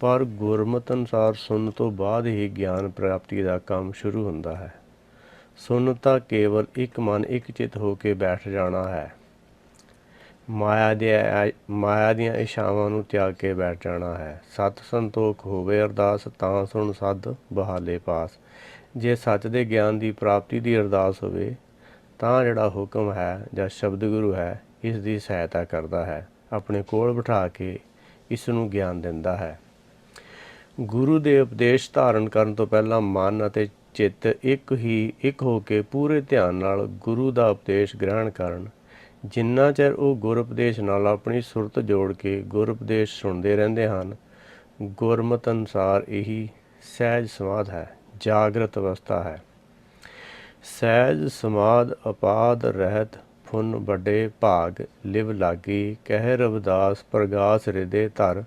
ਪਰ ਗੁਰਮਤ ਅਨੁਸਾਰ ਸੁਣਨ ਤੋਂ ਬਾਅਦ ਹੀ ਗਿਆਨ ਪ੍ਰਾਪਤੀ ਦਾ ਕੰਮ ਸ਼ੁਰੂ ਹੁੰਦਾ ਹੈ। ਸੁਣ ਤਾਂ ਕੇਵਲ ਇੱਕ ਮਨ, ਇੱਕ ਚਿਤ ਹੋ ਕੇ ਬੈਠ ਜਾਣਾ ਹੈ। ਮਾਇਆ ਦੇ, ਮਾਇਆ ਦੀਆਂ ਇਸ਼ਾਵਾਂ ਨੂੰ ਤਿਆਗ ਕੇ ਬੈਠ ਜਾਣਾ ਹੈ। ਸਤ ਸੰਤੋਖ ਹੋਵੇ ਅਰਦਾਸ, ਤਾਂ ਸੁਣ ਸਦ ਬਹਾਲੇ ਪਾਸ। ਜੇ ਸੱਚ ਦੇ ਗਿਆਨ ਦੀ ਪ੍ਰਾਪਤੀ ਦੀ ਅਰਦਾਸ ਹੋਵੇ, ਤਾਂ ਜਿਹੜਾ ਹੁਕਮ ਹੈ ਜਾਂ ਸ਼ਬਦ ਗੁਰੂ ਹੈ, ਇਸ ਦੀ ਸਹਾਇਤਾ ਕਰਦਾ ਹੈ। ਆਪਣੇ ਕੋਲ ਬਿਠਾ ਕੇ ਇਸ ਨੂੰ ਗਿਆਨ ਦਿੰਦਾ ਹੈ। ਗੁਰੂ ਦੇ ਉਪਦੇਸ਼ ਧਾਰਨ ਕਰਨ ਤੋਂ ਪਹਿਲਾਂ ਮਨ ਅਤੇ ਚਿੱਤ ਇੱਕ ਹੀ, ਇੱਕ ਹੋ ਕੇ ਪੂਰੇ ਧਿਆਨ ਨਾਲ ਗੁਰੂ ਦਾ ਉਪਦੇਸ਼ ਗ੍ਰਹਿਣ ਕਰਨ। ਜਿੰਨਾ ਚਿਰ ਉਹ ਗੁਰ ਉਪਦੇਸ਼ ਨਾਲ ਆਪਣੀ ਸੁਰਤ ਜੋੜ ਕੇ ਗੁਰ ਉਪਦੇਸ਼ ਸੁਣਦੇ ਰਹਿੰਦੇ ਹਨ, ਗੁਰਮਤ ਅਨੁਸਾਰ ਇਹੀ ਸਹਿਜ ਸਮਾਧ ਹੈ, ਜਾਗਰਤ ਅਵਸਥਾ ਹੈ। ਸਹਿਜ ਸਮਾਧ ਅਪਾਦ ਰਹਿਤ ਫੁਨ ਵੱਡੇ ਭਾਗ, ਲਿਵ ਲਾਗੀ, ਕਹਿ ਰਵਿਦਾਸ ਪ੍ਰਗਾਸ ਹਿਰਦੇ ਧਰ।